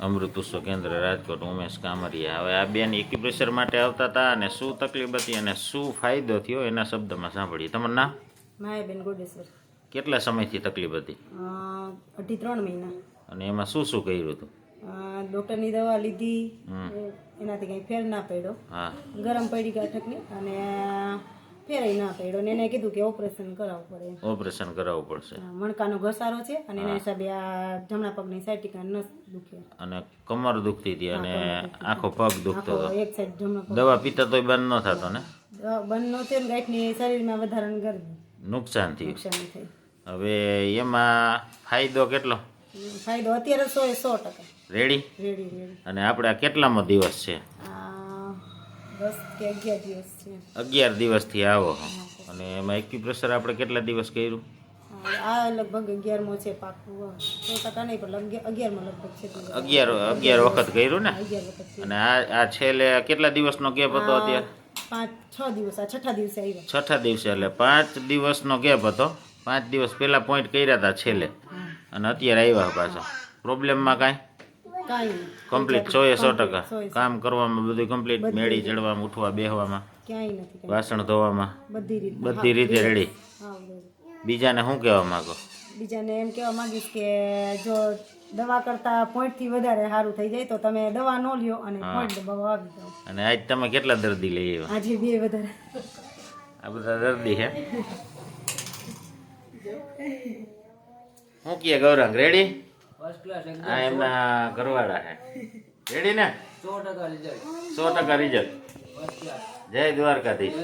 અમૃત ઉત્સવ કેન્દ્ર રાજકોટ ઉમેશ કામરિયા હવે આ બેન એક્યુપ્રેશર માટે આવતા હતા અને શું તકલીફ હતી અને શું ફાયદો થયો એના શબ્દમાં સાંભળીએ. તમારું નામ? માયાબેન ગોડેશ્વર. કેટલા સમયથી તકલીફ હતી? અઢી ત્રણ મહિના. અને એમાં શું શું કર્યું હતું? ડોક્ટરની દવા લીધી. એનાથી કંઈ ફેર ના પડ્યો. હા. ગરમ પડી ગાંઠકની અને ફેરાય ના પડ્યો ને એને કીધું કે ઓપરેશન કરાવવું પડે ઓપરેશન કરાવવું પડશે. મણકાનો ઘસારો છે અને એના હિસાબે આ જમણા પગની સાઈટિકા નસ દુખે. અને કમર દુખતી હતી અને આખો પગ દુખતો હતો. એક સાઈડ જમણો દવા પીતા તોય બંધ ન થતો ને? બંધ નો થયો ને ગાંઠની શરીરમાં વધારણ ગરમી. નુકસાન થયું. નુકસાન હવે એમાં ફાયદો કેટલો? ફાયદો અત્યારે સો એ સો ટકા. રેડી રેડી અને આપણે આ કેટલામો દિવસ છે? અગિયાર દિવસથી. આવો. અને એમાં એક્યુપ્રેશર આપણે કેટલા દિવસ કર્યું? આ લગભગ અગિયારમો છે પાકું. સો ટકા નહીં પણ અગિયારમો લગભગ છે અગિયાર અગિયાર વખત કર્યું ને? અને આ આ છેલ્લે કેટલા દિવસનો ગેપ હતો અત્યારે? પાંચ છ દિવસ આ છઠ્ઠા દિવસે આવ્યા. છઠ્ઠા દિવસે એટલે પાંચ દિવસનો ગેપ હતો. પાંચ દિવસ પહેલાં પોઈન્ટ કર્યા હતા છેલ્લે. અને અત્યારે આવ્યા પાછા. પ્રોબ્લેમમાં કાંઈ? કમ્પ્લીટ એ સો ટકા. કામ કરવામાં બધું કમ્પ્લીટ મેળી ચડવામાં ઉઠવા બેહવામાં ક્યાંય નથી વાસણ ધોવામાં. બધી રીતે. રેડી. બીજાને શું કહેવા માંગો? બીજાને એમ કહેવા માંગીશ કે જો દવા કરતા પોઈન્ટથી વધારે સારું થઈ જાય તો તમે દવા ન લ્યો અને પોઈન્ટ દબાવવા આવી જાઓ. અને આજ તમે કેટલા દર્દી લઈ આવ્યા? આજે બે વધારે. આ બધા દર્દી છે શું કહે ગૌરંગ રેડી આ એમના ઘરવાળા હે. રેડી ને? સો ટકા રિઝલ્ટ જય દ્વારકાધીશ.